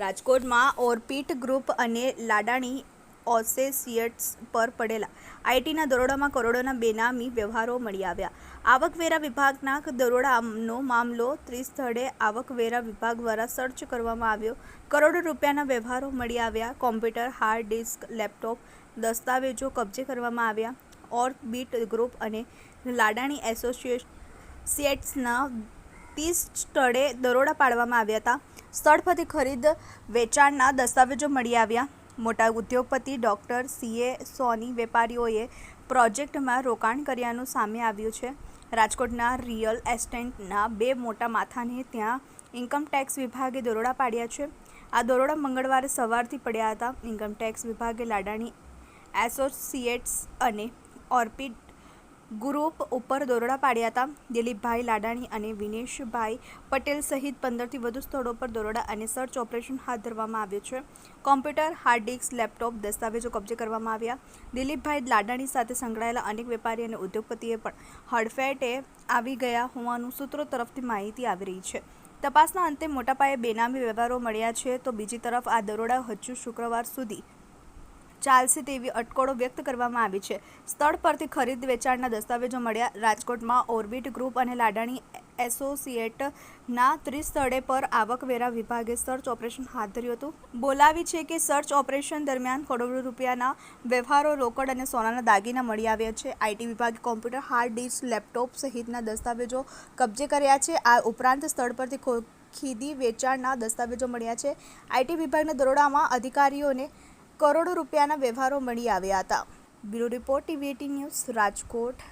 રાજકોટમાં ઓરપીટ ગ્રુપ અને લાડાણી ઓસેસિયટ્સ પર પડેલા આઈટીના દરોડામાં કરોડોના બેનામી વ્યવહારો મળી આવ્યા. આવકવેરા વિભાગના દરોડાનો મામલો ત્રિસ્થળે આવકવેરા વિભાગ દ્વારા સર્ચ કરવામાં આવ્યો. કરોડો રૂપિયાના વ્યવહારો મળી આવ્યા. કોમ્પ્યુટર, હાર્ડ ડિસ્ક, લેપટોપ, દસ્તાવેજો કબજે કરવામાં આવ્યા. ઓર્બિટ ગ્રુપ અને લાડાણી એસોસિએટ્સના ત્રીસ સ્થળે દરોડા પાડવામાં આવ્યા હતા. સ્થળ પરથી ખરીદ વેચાણના દસ્તાવેજો મળી આવ્યા. મોટા ઉદ્યોગપતિ ડૉક્ટર સીએ સોની વેપારીઓએ પ્રોજેક્ટમાં રોકાણ કર્યાનું સામે આવ્યું છે. રાજકોટના રિયલ એસ્ટેટના બે મોટા માથાને ત્યાં ઇન્કમટેક્સ વિભાગે દરોડા પાડ્યા છે. આ દરોડા મંગળવારે સવારથી પડ્યા હતા. ઇન્કમટેક્સ વિભાગે લાડાણી એસોસિએટ્સ અને ઓર્બિટ ગ્રુપ ઉપર દરોડા પાડ્યા હતા. દિલીપભાઈ લાડાણી અને વિનેશભાઈ પટેલ સહિત પંદરથી વધુ સ્થળો પર દરોડા અને સર્ચ ઓપરેશન હાથ ધરવામાં આવ્યું છે. કોમ્પ્યુટર, હાર્ડ ડિસ્ક, લેપટોપ દસ્તાવેજો કબજે કરવામાં આવ્યા. દિલીપભાઈ લાડાણી સાથે સંકળાયેલા અનેક વેપારી અને ઉદ્યોગપતિએ પણ હડફેટે આવી ગયા હોવાનું સૂત્રો તરફથી માહિતી આવી રહી છે. તપાસના અંતે મોટા પાયે બેનામી વ્યવહારો મળ્યા છે તો બીજી તરફ આ દરોડા હજુ શુક્રવાર સુધી ચાલશે તેવી અટકળો વ્યક્ત કરવામાં આવી છે. સ્થળ પરથી ખરીદ વેચાણના દસ્તાવેજો મળ્યા. રાજકોટમાં ઓર્બિટ ગ્રુપ અને લાડાણી એસોસિએટના ત્રીસ સ્થળે પર આવકવેરા વિભાગે સર્ચ ઓપરેશન હાથ ધર્યું હતું. બોલાવી છે કે સર્ચ ઓપરેશન દરમિયાન કરોડો રૂપિયાના વ્યવહારો, રોકડ અને સોનાના દાગીના મળી આવ્યા છે. આઈટી વિભાગે કોમ્પ્યુટર, હાર્ડ ડિસ્ક, લેપટોપ સહિતના દસ્તાવેજો કબજે કર્યા છે. આ ઉપરાંત સ્થળ પરથી ખીદી વેચાણના દસ્તાવેજો મળ્યા છે. આઈટી વિભાગના દરોડામાં અધિકારીઓને કરોડો રૂપિયાના વ્યવહારો મળી આવ્યા હતા. Bureau report TV news Rajkot.